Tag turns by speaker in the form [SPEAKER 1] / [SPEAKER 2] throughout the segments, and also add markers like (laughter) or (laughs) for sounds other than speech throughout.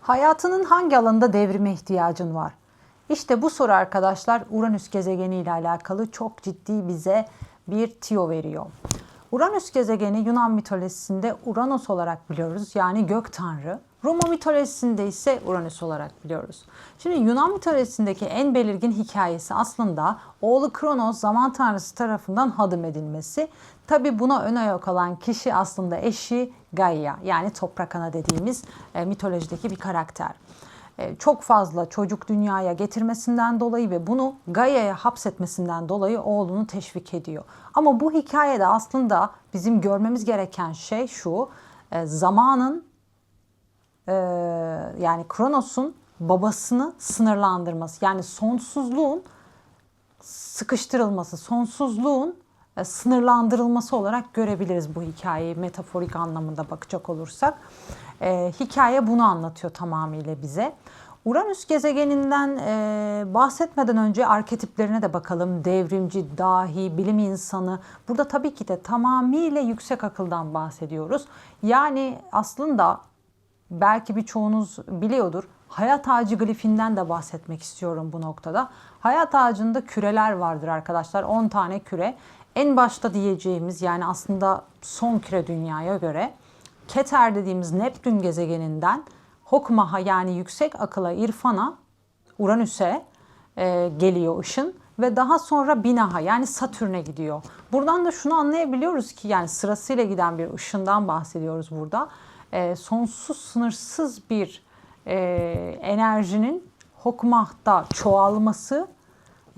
[SPEAKER 1] Hayatının hangi alanında devrime ihtiyacın var? İşte bu soru arkadaşlar Uranüs gezegeni ile alakalı çok ciddi bize bir tiyo veriyor. Uranüs gezegeni Yunan mitolojisinde Uranos olarak biliyoruz yani gök tanrı. Roma mitolojisinde ise Uranüs olarak biliyoruz. Şimdi Yunan mitolojisindeki en belirgin hikayesi aslında oğlu Kronos zaman tanrısı tarafından hadım edilmesi. Tabi buna ön ayak olan kişi aslında eşi Gaia yani toprak ana dediğimiz e, mitolojideki bir karakter çok fazla çocuk dünyaya getirmesinden dolayı ve bunu Gaia'ya hapsetmesinden dolayı oğlunu teşvik ediyor. Ama bu hikayede aslında bizim görmemiz gereken şey şu, e, zamanın e, yani Kronos'un babasını sınırlandırması. Yani sonsuzluğun sıkıştırılması, sonsuzluğun e, sınırlandırılması olarak görebiliriz bu hikayeyi metaforik anlamında bakacak olursak. E, hikaye bunu anlatıyor tamamıyla bize. Uranüs gezegeninden e, bahsetmeden önce arketiplerine de bakalım. Devrimci, dahi, bilim insanı. Burada tabii ki de tamamıyla yüksek akıldan bahsediyoruz. Yani aslında belki birçoğunuz biliyordur. Hayat ağacı glifinden de bahsetmek istiyorum bu noktada. Hayat ağacında küreler vardır arkadaşlar. 10 tane küre. En başta diyeceğimiz yani aslında son küre dünyaya göre Keter dediğimiz Neptün gezegeninden Hokmah'a yani yüksek akıla, irfana, Uranüs'e e, geliyor ışın ve daha sonra Binah'a yani Satürn'e gidiyor. Buradan da şunu anlayabiliyoruz ki yani sırasıyla giden bir ışından bahsediyoruz burada. E, sonsuz sınırsız bir e, enerjinin Hokmah'ta çoğalması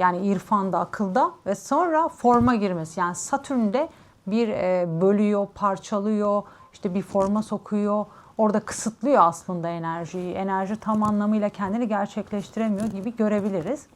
[SPEAKER 1] yani irfanda, akılda ve sonra forma girmesi. Yani Satürn'de bir e, bölüyor, parçalıyor, işte bir forma sokuyor. Orada kısıtlıyor aslında enerjiyi. Enerji tam anlamıyla kendini gerçekleştiremiyor gibi görebiliriz.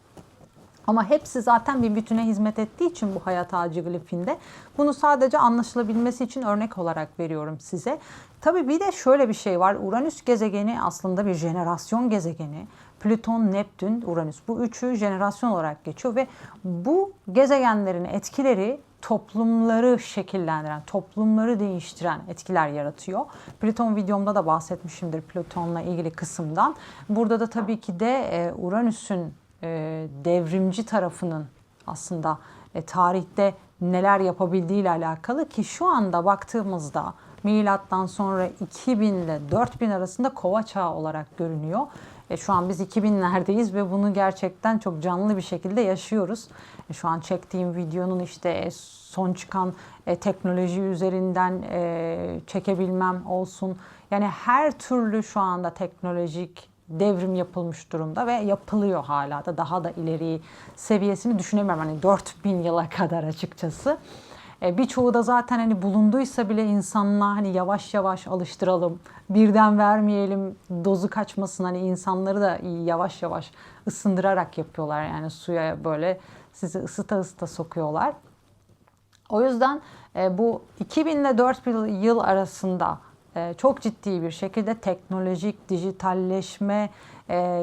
[SPEAKER 1] Ama hepsi zaten bir bütüne hizmet ettiği için bu hayat ağacı glifinde bunu sadece anlaşılabilmesi için örnek olarak veriyorum size. Tabii bir de şöyle bir şey var. Uranüs gezegeni aslında bir jenerasyon gezegeni. Plüton, Neptün, Uranüs bu üçü jenerasyon olarak geçiyor ve bu gezegenlerin etkileri toplumları şekillendiren, toplumları değiştiren etkiler yaratıyor. Plüton videomda da bahsetmişimdir Plüton'la ilgili kısımdan. Burada da tabii ki de e, Uranüs'ün e, devrimci tarafının aslında e, tarihte neler yapabildiği ile alakalı ki şu anda baktığımızda milattan sonra 2000 ile 4000 arasında kova çağı olarak görünüyor. E, şu an biz 2000'lerdeyiz ve bunu gerçekten çok canlı bir şekilde yaşıyoruz. E, şu an çektiğim videonun işte son çıkan e, teknoloji üzerinden e, çekebilmem olsun. Yani her türlü şu anda teknolojik devrim yapılmış durumda ve yapılıyor hala da daha da ileri seviyesini düşünemiyorum. Hani 4000 yıla kadar açıkçası. E, birçoğu da zaten hani bulunduysa bile insanlığa hani yavaş yavaş alıştıralım. Birden vermeyelim. Dozu kaçmasın. Hani insanları da yavaş yavaş ısındırarak yapıyorlar. Yani suya böyle sizi ısıta ısıta sokuyorlar. O yüzden e, bu 2000 ile 4000 yıl arasında e, çok ciddi bir şekilde teknolojik, dijitalleşme,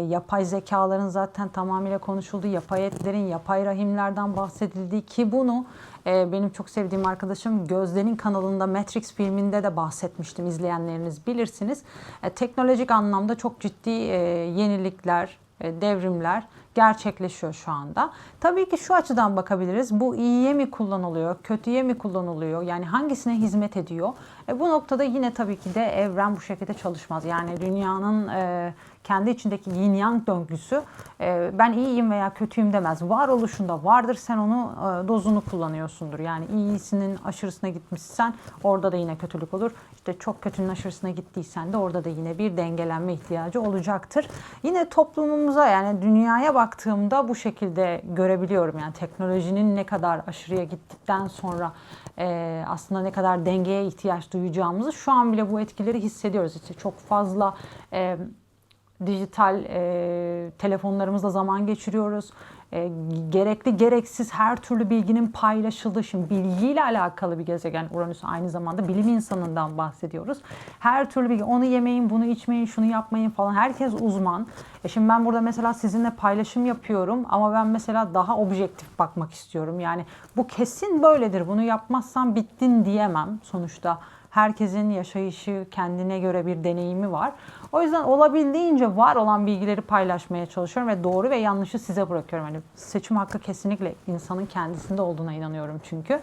[SPEAKER 1] yapay zekaların zaten tamamıyla konuşulduğu, yapay etlerin, yapay rahimlerden bahsedildiği ki bunu e, benim çok sevdiğim arkadaşım Gözde'nin kanalında Matrix filminde de bahsetmiştim. izleyenleriniz bilirsiniz. E, teknolojik anlamda çok ciddi e, yenilikler, e, devrimler gerçekleşiyor şu anda. Tabii ki şu açıdan bakabiliriz. Bu iyiye mi kullanılıyor, kötüye mi kullanılıyor? Yani hangisine hizmet ediyor? E, bu noktada yine tabii ki de evren bu şekilde çalışmaz. Yani dünyanın e, kendi içindeki yin yang döngüsü e, ben iyiyim veya kötüyüm demez. Varoluşunda vardır sen onu e, dozunu kullanıyorsundur. Yani iyisinin aşırısına gitmişsen orada da yine kötülük olur. İşte çok kötünün aşırısına gittiysen de orada da yine bir dengelenme ihtiyacı olacaktır. Yine toplumumuza yani dünyaya baktığımda bu şekilde görebiliyorum. Yani teknolojinin ne kadar aşırıya gittikten sonra e, aslında ne kadar dengeye ihtiyaç duyacağımızı şu an bile bu etkileri hissediyoruz. İşte çok fazla e, dijital e, telefonlarımızla zaman geçiriyoruz. E, gerekli gereksiz her türlü bilginin paylaşıldığı, şimdi bilgiyle alakalı bir gezegen Uranüs aynı zamanda bilim insanından bahsediyoruz. Her türlü bilgi, onu yemeyin, bunu içmeyin, şunu yapmayın falan. Herkes uzman. E şimdi ben burada mesela sizinle paylaşım yapıyorum ama ben mesela daha objektif bakmak istiyorum. Yani bu kesin böyledir, bunu yapmazsan bittin diyemem sonuçta Herkesin yaşayışı, kendine göre bir deneyimi var. O yüzden olabildiğince var olan bilgileri paylaşmaya çalışıyorum ve doğru ve yanlışı size bırakıyorum. Hani seçim hakkı kesinlikle insanın kendisinde olduğuna inanıyorum çünkü.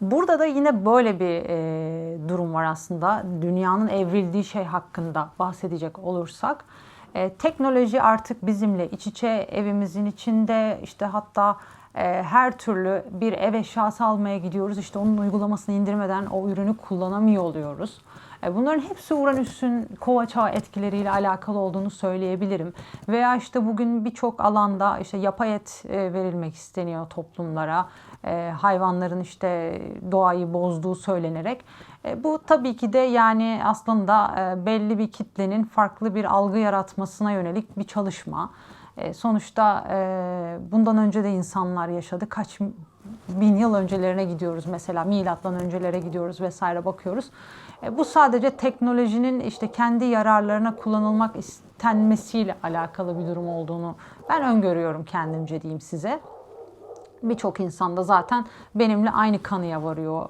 [SPEAKER 1] Burada da yine böyle bir e, durum var aslında. Dünyanın evrildiği şey hakkında bahsedecek olursak. E, teknoloji artık bizimle iç içe evimizin içinde işte hatta her türlü bir ev eşyası almaya gidiyoruz. İşte onun uygulamasını indirmeden o ürünü kullanamıyor oluyoruz. E, Bunların hepsi Uranüs'ün kova çağı etkileriyle alakalı olduğunu söyleyebilirim. Veya işte bugün birçok alanda işte yapay et e, verilmek isteniyor toplumlara. E, Hayvanların işte doğayı bozduğu söylenerek. Bu tabii ki de yani aslında e, belli bir kitlenin farklı bir algı yaratmasına yönelik bir çalışma. E, Sonuçta e, bundan önce de insanlar yaşadı. Kaç bin yıl öncelerine gidiyoruz mesela milattan öncelere gidiyoruz vesaire bakıyoruz. E, Bu sadece teknolojinin işte kendi yararlarına kullanılmak istenmesiyle alakalı bir durum olduğunu ben öngörüyorum kendimce diyeyim size. Birçok insan da zaten benimle aynı kanıya varıyor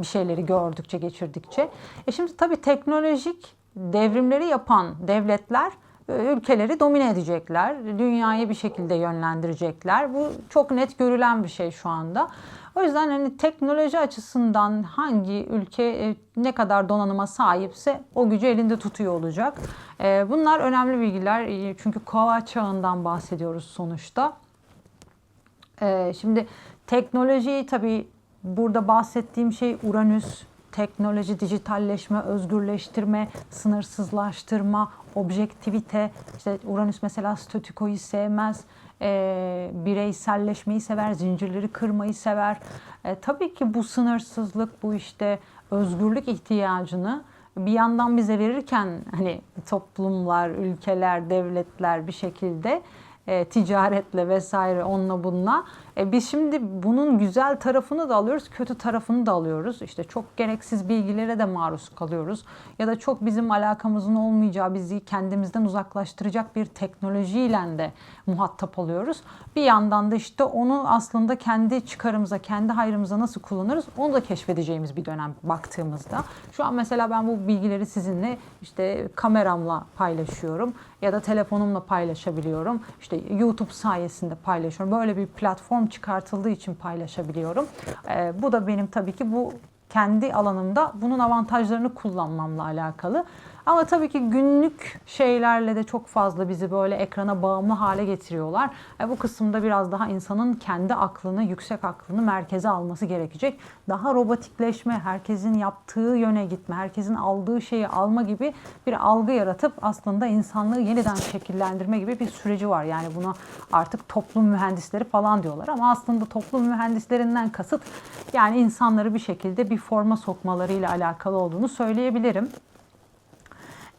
[SPEAKER 1] bir şeyleri gördükçe, geçirdikçe. E şimdi tabii teknolojik devrimleri yapan devletler ülkeleri domine edecekler. Dünyayı bir şekilde yönlendirecekler. Bu çok net görülen bir şey şu anda. O yüzden hani teknoloji açısından hangi ülke e, ne kadar donanıma sahipse o gücü elinde tutuyor olacak. E, Bunlar önemli bilgiler E, çünkü kova çağından bahsediyoruz sonuçta. Şimdi teknolojiyi tabii burada bahsettiğim şey Uranüs, teknoloji, dijitalleşme, özgürleştirme, sınırsızlaştırma, objektivite. İşte Uranüs mesela statükoyu sevmez, e, bireyselleşmeyi sever, zincirleri kırmayı sever. E, tabii ki bu sınırsızlık, bu işte özgürlük ihtiyacını bir yandan bize verirken hani toplumlar, ülkeler, devletler bir şekilde e, ticaretle vesaire onunla bununla. E, biz şimdi bunun güzel tarafını da alıyoruz, kötü tarafını da alıyoruz. İşte çok gereksiz bilgilere de maruz kalıyoruz. Ya da çok bizim alakamızın olmayacağı, bizi kendimizden uzaklaştıracak bir teknolojiyle de muhatap oluyoruz. Bir yandan da işte onu aslında kendi çıkarımıza, kendi hayrımıza nasıl kullanırız onu da keşfedeceğimiz bir dönem baktığımızda. Şu an mesela ben bu bilgileri sizinle işte kameramla paylaşıyorum ya da telefonumla paylaşabiliyorum. İşte YouTube sayesinde paylaşıyorum. Böyle bir platform çıkartıldığı için paylaşabiliyorum. Ee, bu da benim tabii ki bu kendi alanımda bunun avantajlarını kullanmamla alakalı. Ama tabii ki günlük şeylerle de çok fazla bizi böyle ekrana bağımlı hale getiriyorlar. E bu kısımda biraz daha insanın kendi aklını, yüksek aklını merkeze alması gerekecek. Daha robotikleşme, herkesin yaptığı yöne gitme, herkesin aldığı şeyi alma gibi bir algı yaratıp aslında insanlığı yeniden şekillendirme gibi bir süreci var. Yani buna artık toplum mühendisleri falan diyorlar ama aslında toplum mühendislerinden kasıt yani insanları bir şekilde bir forma sokmalarıyla alakalı olduğunu söyleyebilirim.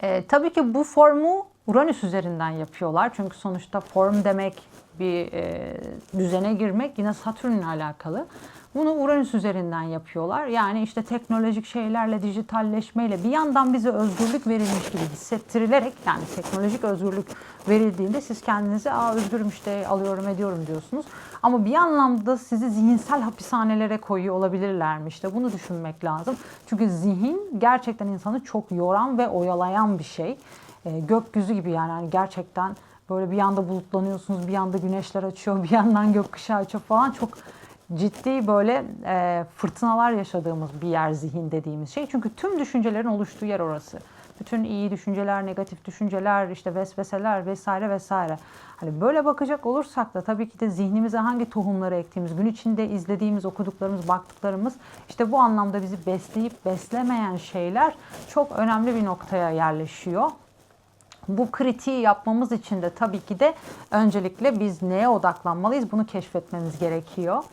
[SPEAKER 1] E, tabii ki bu formu Uranüs üzerinden yapıyorlar. Çünkü sonuçta form demek bir e, düzene girmek yine Satürn'le alakalı. Bunu Uranüs üzerinden yapıyorlar. Yani işte teknolojik şeylerle, dijitalleşmeyle bir yandan bize özgürlük verilmiş gibi hissettirilerek yani teknolojik özgürlük verildiğinde siz kendinizi aa özgürüm işte alıyorum ediyorum diyorsunuz. Ama bir anlamda sizi zihinsel hapishanelere koyuyor olabilirlermiş işte bunu düşünmek lazım. Çünkü zihin gerçekten insanı çok yoran ve oyalayan bir şey. E, gökyüzü gibi yani hani gerçekten böyle bir yanda bulutlanıyorsunuz, bir yanda güneşler açıyor, (laughs) bir yandan gökkuşağı açıyor falan çok ciddi böyle e, fırtınalar yaşadığımız bir yer zihin dediğimiz şey. Çünkü tüm düşüncelerin oluştuğu yer orası. Bütün iyi düşünceler, negatif düşünceler, işte vesveseler vesaire vesaire. Hani böyle bakacak olursak da tabii ki de zihnimize hangi tohumları ektiğimiz, gün içinde izlediğimiz, okuduklarımız, baktıklarımız işte bu anlamda bizi besleyip beslemeyen şeyler çok önemli bir noktaya yerleşiyor. Bu kritiği yapmamız için de tabii ki de öncelikle biz neye odaklanmalıyız bunu keşfetmemiz gerekiyor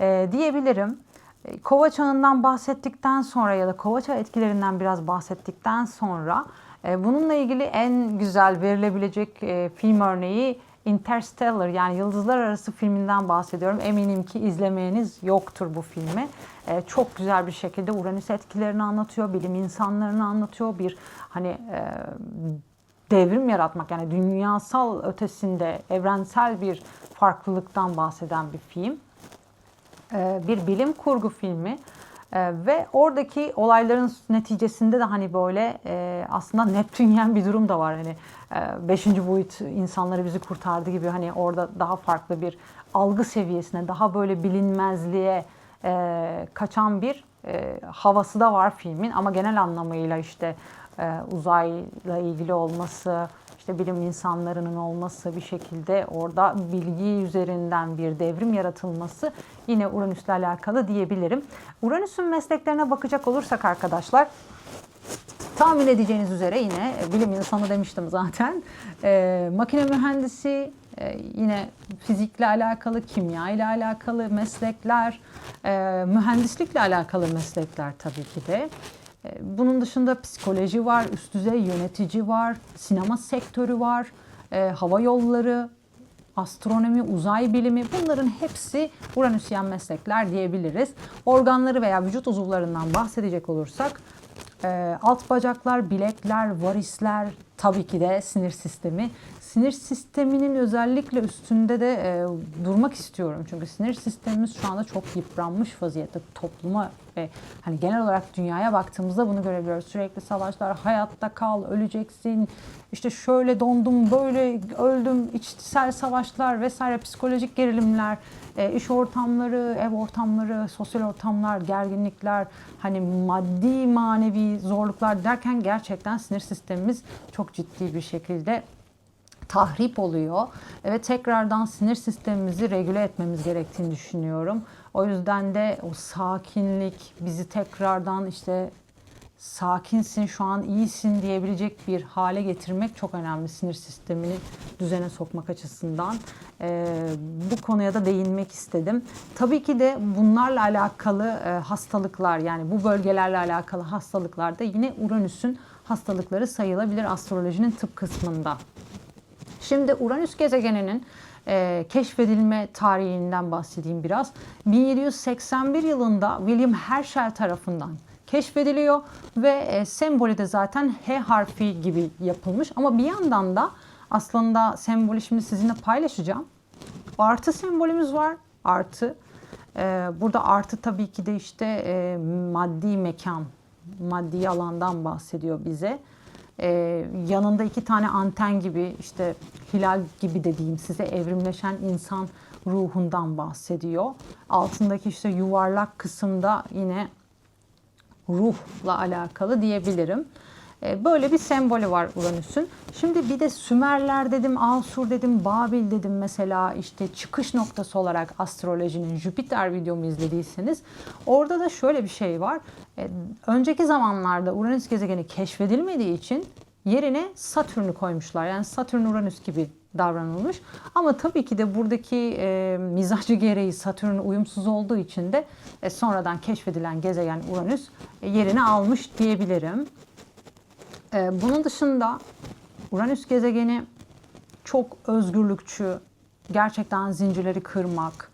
[SPEAKER 1] e, diyebilirim. E, Kova çağından bahsettikten sonra ya da kova çağı etkilerinden biraz bahsettikten sonra e, bununla ilgili en güzel verilebilecek e, film örneği Interstellar yani Yıldızlar Arası filminden bahsediyorum. Eminim ki izlemeyeniz yoktur bu filmi. E, çok güzel bir şekilde Uranüs etkilerini anlatıyor, bilim insanlarını anlatıyor. Bir hani e, devrim yaratmak yani dünyasal ötesinde evrensel bir farklılıktan bahseden bir film. Ee, bir bilim kurgu filmi. E, ve oradaki olayların neticesinde de hani böyle e, aslında Neptünyen bir durum da var. Hani e, beşinci boyut insanları bizi kurtardı gibi hani orada daha farklı bir algı seviyesine, daha böyle bilinmezliğe e, kaçan bir e, havası da var filmin. Ama genel anlamıyla işte e, uzayla ilgili olması, işte bilim insanlarının olması bir şekilde orada bilgi üzerinden bir devrim yaratılması yine Uranüs'le alakalı diyebilirim. Uranüs'ün mesleklerine bakacak olursak arkadaşlar tahmin edeceğiniz üzere yine e, bilim insanı demiştim zaten. E, makine mühendisi, e, yine fizikle alakalı, kimya ile alakalı meslekler, e, mühendislikle alakalı meslekler tabii ki de. E, Bunun dışında psikoloji var, üst düzey yönetici var, sinema sektörü var, e, hava yolları, astronomi, uzay bilimi bunların hepsi Uranüsyen meslekler diyebiliriz. Organları veya vücut uzuvlarından bahsedecek olursak e, alt bacaklar, bilekler, varisler, tabii ki de sinir sistemi. Sinir sisteminin özellikle üstünde de e, durmak istiyorum. Çünkü sinir sistemimiz şu anda çok yıpranmış vaziyette topluma ve hani genel olarak dünyaya baktığımızda bunu görebiliyoruz. Sürekli savaşlar, hayatta kal, öleceksin, işte şöyle dondum, böyle öldüm, içsel savaşlar vesaire psikolojik gerilimler, e, iş ortamları, ev ortamları, sosyal ortamlar, gerginlikler, hani maddi manevi zorluklar derken gerçekten sinir sistemimiz çok ciddi bir şekilde tahrip oluyor ve tekrardan sinir sistemimizi regüle etmemiz gerektiğini düşünüyorum. O yüzden de o sakinlik bizi tekrardan işte sakinsin şu an iyisin diyebilecek bir hale getirmek çok önemli sinir sistemini düzene sokmak açısından. Ee, bu konuya da değinmek istedim. Tabii ki de bunlarla alakalı e, hastalıklar yani bu bölgelerle alakalı hastalıklar da yine Uranüs'ün hastalıkları sayılabilir astrolojinin tıp kısmında. Şimdi Uranüs gezegeninin e, keşfedilme tarihinden bahsedeyim biraz. 1781 yılında William Herschel tarafından keşfediliyor ve e, sembolü de zaten H harfi gibi yapılmış. Ama bir yandan da aslında sembolü şimdi sizinle paylaşacağım. Artı sembolümüz var. Artı. E, burada artı tabii ki de işte e, maddi mekan, maddi alandan bahsediyor bize. Ee, yanında iki tane anten gibi işte hilal gibi dediğim size evrimleşen insan ruhundan bahsediyor. Altındaki işte yuvarlak kısımda yine ruhla alakalı diyebilirim. Ee, böyle bir sembolü var Uranüs'ün. Şimdi bir de Sümerler dedim, Asur dedim, Babil dedim mesela işte çıkış noktası olarak astrolojinin Jüpiter videomu izlediyseniz orada da şöyle bir şey var. Ee, önceki zamanlarda Uranüs gezegeni keşfedilmediği için yerine Satürn'ü koymuşlar. Yani Satürn Uranüs gibi davranılmış. Ama tabii ki de buradaki e, mizacı gereği Satürn uyumsuz olduğu için de e, sonradan keşfedilen gezegen Uranüs e, yerini almış diyebilirim. Ee, bunun dışında Uranüs gezegeni çok özgürlükçü, gerçekten zincirleri kırmak,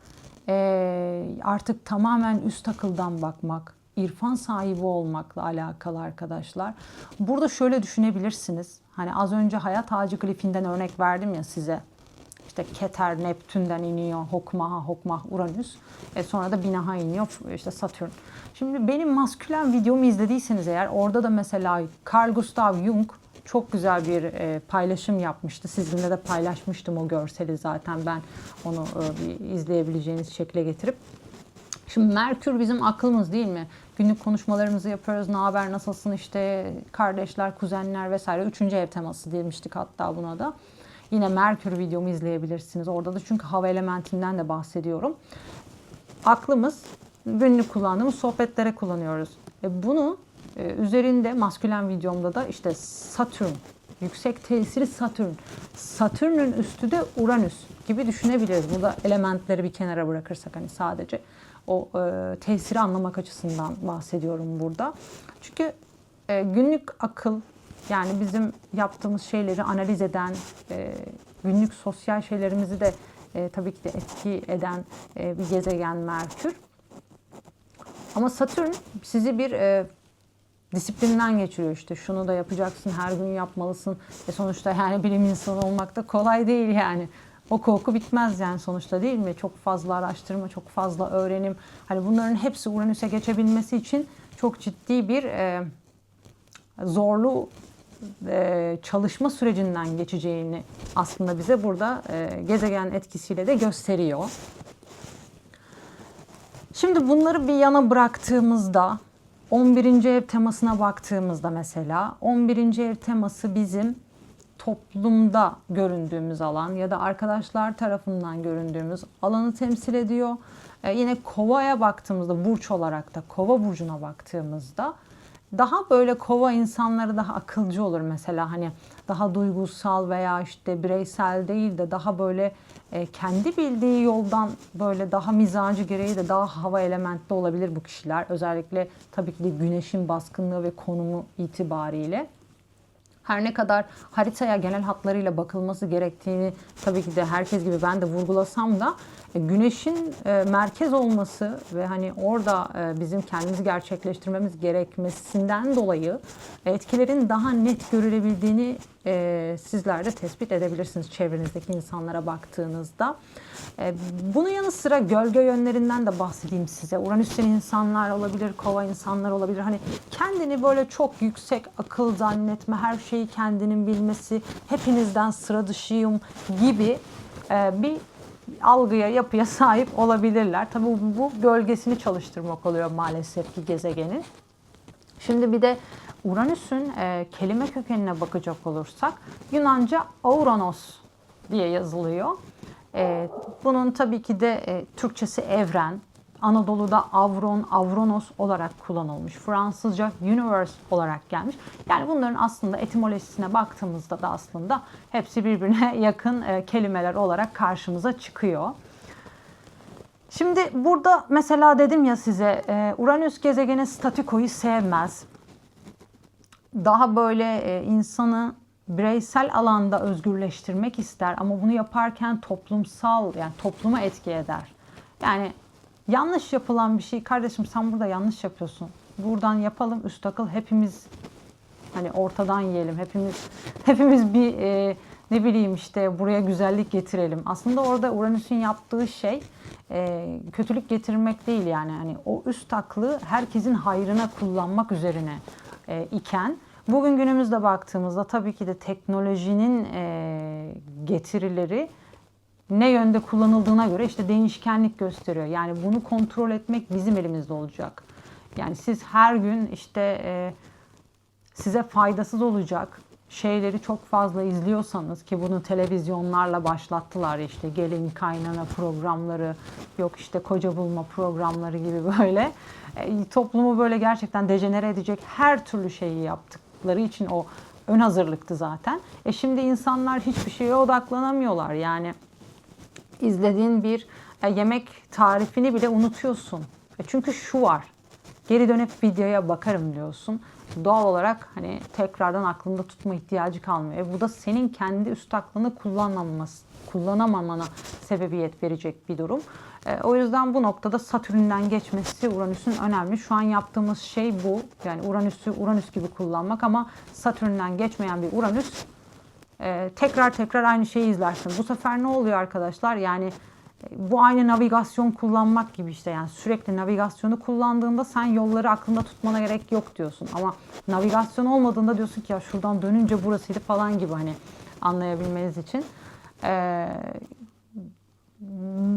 [SPEAKER 1] ee, artık tamamen üst akıldan bakmak, irfan sahibi olmakla alakalı arkadaşlar. Burada şöyle düşünebilirsiniz. Hani az önce hayat ağacı klifinden örnek verdim ya size. İşte Keter Neptün'den iniyor, Hokmaha, Hokmah, Uranüs. E sonra da Binaha iniyor, işte Satürn. Şimdi benim maskülen videomu izlediyseniz eğer orada da mesela Carl Gustav Jung çok güzel bir e, paylaşım yapmıştı. Sizinle de paylaşmıştım o görseli zaten ben onu e, bir izleyebileceğiniz şekle getirip. Şimdi Merkür bizim aklımız değil mi? Günlük konuşmalarımızı yapıyoruz. Ne haber, nasılsın işte kardeşler, kuzenler vesaire. Üçüncü ev teması demiştik hatta buna da. Yine Merkür videomu izleyebilirsiniz. Orada da çünkü hava elementinden de bahsediyorum. Aklımız günlük kullandığımız sohbetlere kullanıyoruz. E bunu e, üzerinde maskülen videomda da işte Satürn, yüksek tesiri Satürn. Satürn'ün üstü de Uranüs gibi düşünebiliriz. Burada elementleri bir kenara bırakırsak hani sadece o e, tesiri anlamak açısından bahsediyorum burada. Çünkü e, günlük akıl yani bizim yaptığımız şeyleri analiz eden, e, günlük sosyal şeylerimizi de e, tabii ki de etki eden e, bir gezegen Merkür. Ama Satürn sizi bir e, disiplinden geçiriyor işte. Şunu da yapacaksın, her gün yapmalısın. E sonuçta yani bilim insanı olmak da kolay değil yani. oku oku bitmez yani sonuçta değil mi? Çok fazla araştırma, çok fazla öğrenim. Hani bunların hepsi Uranüs'e geçebilmesi için çok ciddi bir e, zorlu e, çalışma sürecinden geçeceğini aslında bize burada e, gezegen etkisiyle de gösteriyor. Şimdi bunları bir yana bıraktığımızda 11. ev temasına baktığımızda mesela 11. ev teması bizim toplumda göründüğümüz alan ya da arkadaşlar tarafından göründüğümüz alanı temsil ediyor. Ee, yine kovaya baktığımızda burç olarak da kova burcuna baktığımızda daha böyle kova insanları daha akılcı olur mesela hani daha duygusal veya işte bireysel değil de daha böyle e, kendi bildiği yoldan böyle daha mizacı gereği de daha hava elementli olabilir bu kişiler. Özellikle tabii ki de güneşin baskınlığı ve konumu itibariyle. Her ne kadar haritaya genel hatlarıyla bakılması gerektiğini tabii ki de herkes gibi ben de vurgulasam da güneşin e, merkez olması ve hani orada e, bizim kendimizi gerçekleştirmemiz gerekmesinden dolayı etkilerin daha net görülebildiğini e, sizler de tespit edebilirsiniz çevrenizdeki insanlara baktığınızda. E, bunun yanı sıra gölge yönlerinden de bahsedeyim size. Uranüs'ten insanlar olabilir, kova insanlar olabilir. Hani kendini böyle çok yüksek akıl zannetme, her şeyi kendinin bilmesi, hepinizden sıra dışıyım gibi e, bir algıya, yapıya sahip olabilirler. Tabii bu, gölgesini çalıştırmak oluyor maalesef ki gezegenin. Şimdi bir de Uranüs'ün e, kelime kökenine bakacak olursak Yunanca Auranos diye yazılıyor. E, bunun tabii ki de e, Türkçesi evren, Anadolu'da Avron, Avronos olarak kullanılmış. Fransızca universe olarak gelmiş. Yani bunların aslında etimolojisine baktığımızda da aslında hepsi birbirine (laughs) yakın e, kelimeler olarak karşımıza çıkıyor. Şimdi burada mesela dedim ya size e, Uranüs gezegeni statikoyu sevmez. Daha böyle e, insanı bireysel alanda özgürleştirmek ister ama bunu yaparken toplumsal yani topluma etki eder. Yani yanlış yapılan bir şey kardeşim sen burada yanlış yapıyorsun. Buradan yapalım üst akıl hepimiz hani ortadan yiyelim. Hepimiz (laughs) hepimiz bir e, ne bileyim işte buraya güzellik getirelim. Aslında orada Uranüs'ün yaptığı şey e, kötülük getirmek değil yani. Hani o üst aklı herkesin hayrına kullanmak üzerine e, iken bugün günümüzde baktığımızda tabii ki de teknolojinin e, getirileri ne yönde kullanıldığına göre işte değişkenlik gösteriyor. Yani bunu kontrol etmek bizim elimizde olacak. Yani siz her gün işte e, size faydasız olacak şeyleri çok fazla izliyorsanız ki bunu televizyonlarla başlattılar işte gelin kaynana programları yok işte koca bulma programları gibi böyle e, toplumu böyle gerçekten dejenere edecek her türlü şeyi yaptıkları için o ön hazırlıktı zaten. E şimdi insanlar hiçbir şeye odaklanamıyorlar yani izlediğin bir e, yemek tarifini bile unutuyorsun. E çünkü şu var. Geri dönüp videoya bakarım diyorsun. Doğal olarak hani tekrardan aklında tutma ihtiyacı kalmıyor. E bu da senin kendi üst aklını kullanmaması, kullanamamana sebebiyet verecek bir durum. E, o yüzden bu noktada Satürn'den geçmesi Uranüs'ün önemli. Şu an yaptığımız şey bu. Yani Uranüs'ü Uranüs gibi kullanmak ama Satürn'den geçmeyen bir Uranüs e, tekrar tekrar aynı şeyi izlersin. Bu sefer ne oluyor arkadaşlar? Yani e, bu aynı navigasyon kullanmak gibi işte yani sürekli navigasyonu kullandığında sen yolları aklında tutmana gerek yok diyorsun. Ama navigasyon olmadığında diyorsun ki ya şuradan dönünce burasıydı falan gibi hani anlayabilmeniz için. Ee,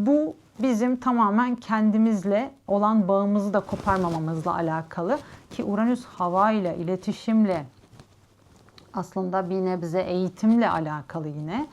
[SPEAKER 1] bu bizim tamamen kendimizle olan bağımızı da koparmamamızla alakalı ki Uranüs hava ile iletişimle aslında bir nebze eğitimle alakalı yine.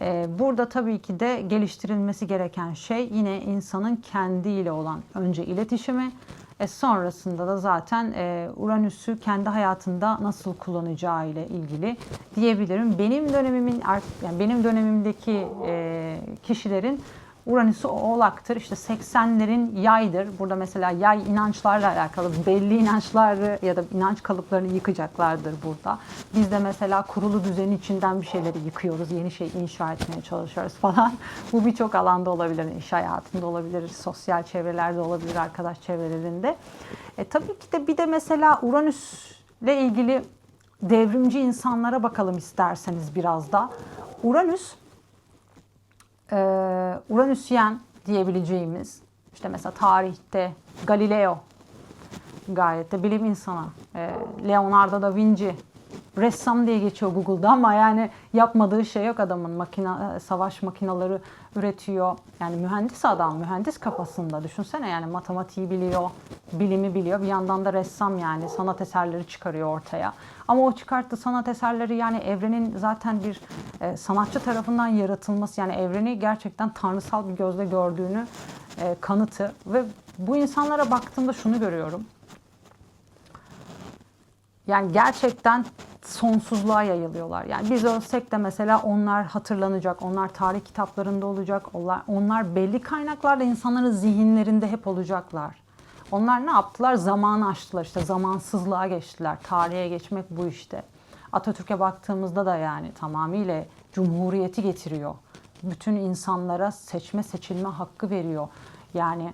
[SPEAKER 1] Ee, burada tabii ki de geliştirilmesi gereken şey yine insanın kendiyle olan önce iletişimi, e sonrasında da zaten e, Uranüs'ü kendi hayatında nasıl kullanacağı ile ilgili diyebilirim. Benim dönemimin yani benim dönemimdeki e, kişilerin Uranüs'ü oğlaktır. İşte 80'lerin yaydır. Burada mesela yay inançlarla alakalı belli inançları ya da inanç kalıplarını yıkacaklardır burada. Biz de mesela kurulu düzenin içinden bir şeyleri yıkıyoruz. Yeni şey inşa etmeye çalışıyoruz falan. (laughs) Bu birçok alanda olabilir. İş hayatında olabilir, sosyal çevrelerde olabilir, arkadaş çevrelerinde. E, tabii ki de bir de mesela Uranüs'le ilgili devrimci insanlara bakalım isterseniz biraz da. Uranüs e, Uranüsyen diyebileceğimiz işte mesela tarihte Galileo gayet de bilim insanı. E, Leonardo da Vinci ressam diye geçiyor Google'da ama yani yapmadığı şey yok adamın. Makina, e, savaş makinaları üretiyor. Yani mühendis adam, mühendis kafasında. Düşünsene yani matematiği biliyor, bilimi biliyor. Bir yandan da ressam yani sanat eserleri çıkarıyor ortaya. Ama o çıkarttığı sanat eserleri yani evrenin zaten bir e, sanatçı tarafından yaratılması yani evreni gerçekten tanrısal bir gözle gördüğünü e, kanıtı ve bu insanlara baktığımda şunu görüyorum. Yani gerçekten sonsuzluğa yayılıyorlar. Yani biz ölsek de mesela onlar hatırlanacak, onlar tarih kitaplarında olacak, onlar, onlar belli kaynaklarla insanların zihinlerinde hep olacaklar. Onlar ne yaptılar? Zamanı aştılar işte zamansızlığa geçtiler. Tarihe geçmek bu işte. Atatürk'e baktığımızda da yani tamamıyla cumhuriyeti getiriyor. Bütün insanlara seçme seçilme hakkı veriyor. Yani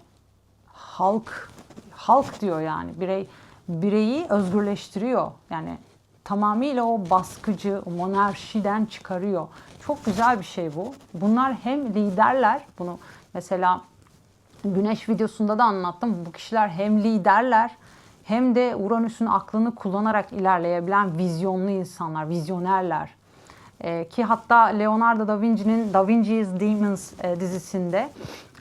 [SPEAKER 1] halk halk diyor yani birey bireyi özgürleştiriyor. Yani tamamıyla o baskıcı, o monarşiden çıkarıyor. Çok güzel bir şey bu. Bunlar hem liderler, bunu mesela Güneş videosunda da anlattım. Bu kişiler hem liderler hem de Uranüs'ün aklını kullanarak ilerleyebilen vizyonlu insanlar, vizyonerler. Ee, ki hatta Leonardo da Vinci'nin Da Vinci's Demons e, dizisinde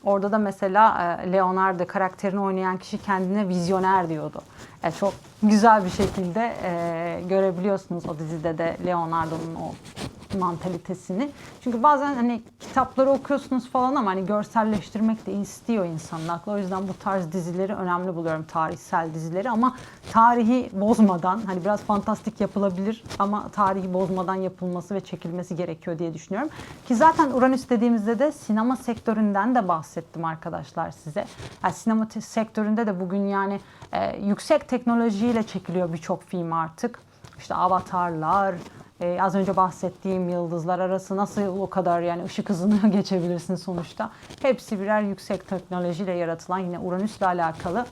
[SPEAKER 1] orada da mesela e, Leonardo karakterini oynayan kişi kendine vizyoner diyordu. E, çok güzel bir şekilde e, görebiliyorsunuz o dizide de Leonardo'nun o mantalitesini. Çünkü bazen hani kitapları okuyorsunuz falan ama hani görselleştirmek de istiyor insanın aklı. O yüzden bu tarz dizileri önemli buluyorum. Tarihsel dizileri ama tarihi bozmadan hani biraz fantastik yapılabilir ama tarihi bozmadan yapılması ve çekilmesi gerekiyor diye düşünüyorum. Ki zaten Uranüs dediğimizde de sinema sektöründen de bahsettim arkadaşlar size. Yani sinema sektöründe de bugün yani e, yüksek teknolojiyle çekiliyor birçok film artık. İşte avatarlar, ee, az önce bahsettiğim yıldızlar arası nasıl o kadar yani ışık hızını (laughs) geçebilirsin sonuçta. Hepsi birer yüksek teknolojiyle yaratılan yine Uranüs'le alakalı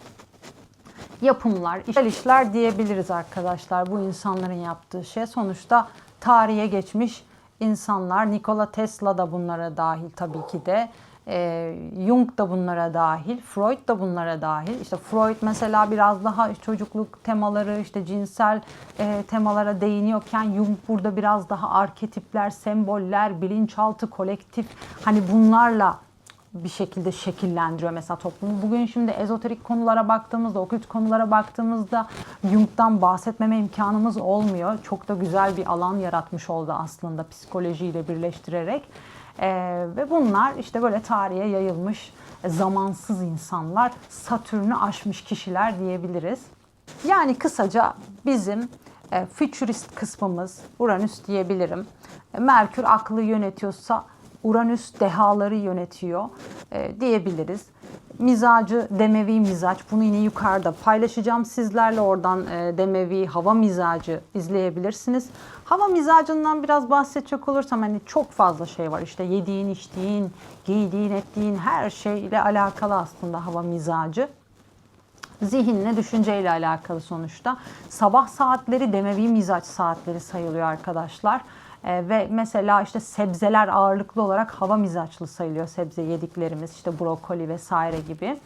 [SPEAKER 1] yapımlar, işler, işler diyebiliriz arkadaşlar. Bu insanların yaptığı şey sonuçta tarihe geçmiş insanlar. Nikola Tesla da bunlara dahil tabii ki de. E, Jung da bunlara dahil, Freud da bunlara dahil. İşte Freud mesela biraz daha çocukluk temaları, işte cinsel e, temalara değiniyorken Jung burada biraz daha arketipler, semboller, bilinçaltı, kolektif hani bunlarla bir şekilde şekillendiriyor mesela toplumu. Bugün şimdi ezoterik konulara baktığımızda, okült konulara baktığımızda Jung'dan bahsetmeme imkanımız olmuyor. Çok da güzel bir alan yaratmış oldu aslında psikolojiyle birleştirerek. Ee, ve bunlar işte böyle tarihe yayılmış e, zamansız insanlar, Satürn'ü aşmış kişiler diyebiliriz. Yani kısaca bizim e, futurist kısmımız Uranüs diyebilirim. E, Merkür aklı yönetiyorsa Uranüs dehaları yönetiyor e, diyebiliriz. Mizacı demevi mizaç bunu yine yukarıda paylaşacağım sizlerle oradan e, demevi hava mizacı izleyebilirsiniz. Hava mizacından biraz bahsedecek olursam hani çok fazla şey var işte yediğin içtiğin giydiğin ettiğin her şeyle alakalı aslında hava mizacı zihinle, düşünceyle alakalı sonuçta. Sabah saatleri demevi mizaç saatleri sayılıyor arkadaşlar. Ee, ve mesela işte sebzeler ağırlıklı olarak hava mizaçlı sayılıyor sebze yediklerimiz işte brokoli vesaire gibi.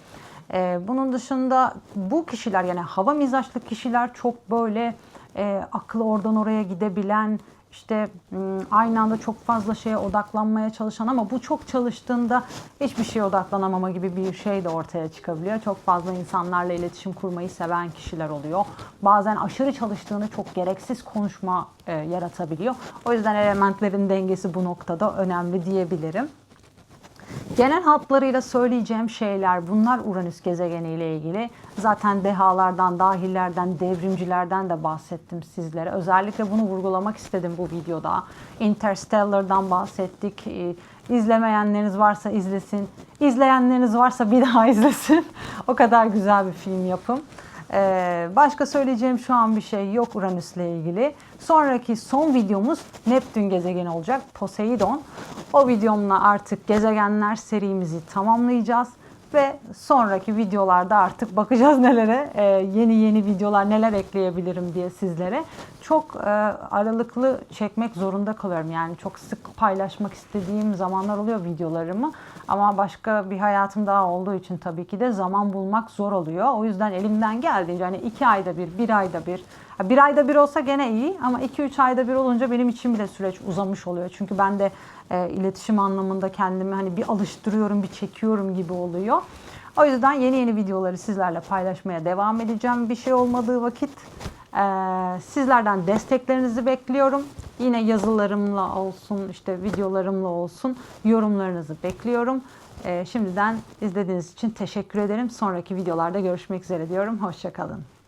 [SPEAKER 1] Ee, bunun dışında bu kişiler yani hava mizaçlı kişiler çok böyle e, aklı oradan oraya gidebilen işte ım, aynı anda çok fazla şeye odaklanmaya çalışan ama bu çok çalıştığında hiçbir şeye odaklanamama gibi bir şey de ortaya çıkabiliyor. Çok fazla insanlarla iletişim kurmayı seven kişiler oluyor. Bazen aşırı çalıştığını çok gereksiz konuşma e, yaratabiliyor. O yüzden elementlerin dengesi bu noktada önemli diyebilirim. Genel hatlarıyla söyleyeceğim şeyler bunlar Uranüs gezegeniyle ilgili. Zaten dehalardan, dahillerden, devrimcilerden de bahsettim sizlere. Özellikle bunu vurgulamak istedim bu videoda. Interstellar'dan bahsettik. Ee, İzlemeyenleriniz varsa izlesin. İzleyenleriniz varsa bir daha (laughs) izlesin. o kadar güzel bir film yapım. Ee, başka söyleyeceğim şu an bir şey yok Uranüs'le ilgili. Sonraki son videomuz Neptün gezegeni olacak. Poseidon. O videomla artık gezegenler serimizi tamamlayacağız. Ve sonraki videolarda artık bakacağız nelere, e, yeni yeni videolar neler ekleyebilirim diye sizlere. çok e, aralıklı çekmek zorunda kalıyorum. Yani çok sık paylaşmak istediğim zamanlar oluyor videolarımı. Ama başka bir hayatım daha olduğu için tabii ki de zaman bulmak zor oluyor. O yüzden elimden geldiğince hani iki ayda bir, bir ayda bir. Bir ayda bir olsa gene iyi ama iki üç ayda bir olunca benim için bile süreç uzamış oluyor. Çünkü ben de e, iletişim anlamında kendimi hani bir alıştırıyorum, bir çekiyorum gibi oluyor. O yüzden yeni yeni videoları sizlerle paylaşmaya devam edeceğim. Bir şey olmadığı vakit e, sizlerden desteklerinizi bekliyorum. Yine yazılarımla olsun, işte videolarımla olsun yorumlarınızı bekliyorum. E, şimdiden izlediğiniz için teşekkür ederim. Sonraki videolarda görüşmek üzere diyorum. Hoşçakalın.